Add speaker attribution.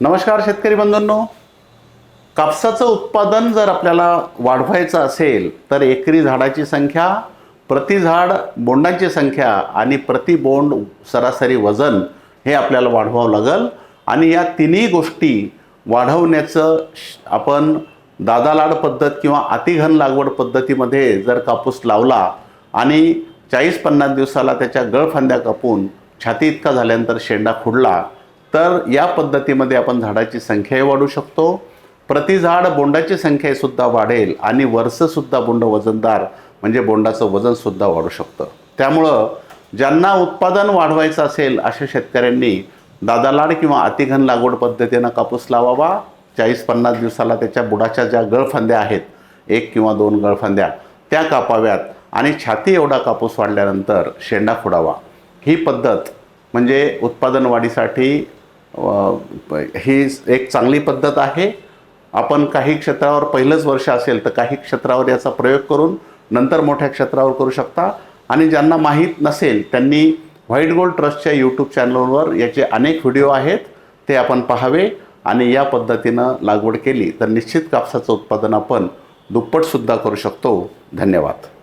Speaker 1: नमस्कार शेतकरी बंधूंनो. कापसाचं उत्पादन जर आपल्याला वाढवायचं असेल तर एकरी झाडाची संख्या प्रति झाड बोंडांची संख्या आणि प्रति बोंड सरासरी वजन हे आपल्याला वाढवावं लागेल. आणि या तिन्ही गोष्टी वाढवण्याचं श- आपण दादालाड पद्धत किंवा अतिघन लागवड पद्धतीमध्ये जर कापूस लावला आणि चाळीस पन्नास दिवसाला त्याच्या गळफांद्या कापून छाती इतका झाल्यानंतर शेंडा खुडला तर या पद्धतीमध्ये आपण झाडाची संख्याही वाढू शकतो. प्रति झाड बोंडाची संख्यासुद्धा वाढेल आणि वर्षसुद्धा बोंड वजनदार म्हणजे बोंडाचं वजनसुद्धा वाढू शकतं. त्यामुळं ज्यांना उत्पादन वाढवायचं असेल अशा शेतकऱ्यांनी दादालाड किंवा अतिघन लागवड पद्धतीनं कापूस लावावा. चाळीस पन्नास दिवसाला त्याच्या बुडाच्या ज्या गळफांद्या आहेत एक किंवा दोन गळफांद्या त्या कापाव्यात आणि छाती एवढा कापूस वाढल्यानंतर शेंडा फुडावा. ही पद्धत म्हणजे उत्पादन वाढीसाठी ही एक चांगली पद्धत आहे. आपण काही क्षेत्रावर पहिलंच वर्ष असेल तर काही क्षेत्रावर याचा प्रयोग करून नंतर मोठ्या क्षेत्रावर करू शकता. आणि ज्यांना माहीत नसेल त्यांनी व्हाईट गोल्ड ट्रस्टच्या यूट्यूब चॅनलवर याचे अनेक व्हिडिओ आहेत ते आपण पाहावे आणि या पद्धतीनं लागवड केली. तर निश्चित कापसाचं उत्पादन आपण दुप्पटसुद्धा करू शकतो. धन्यवाद.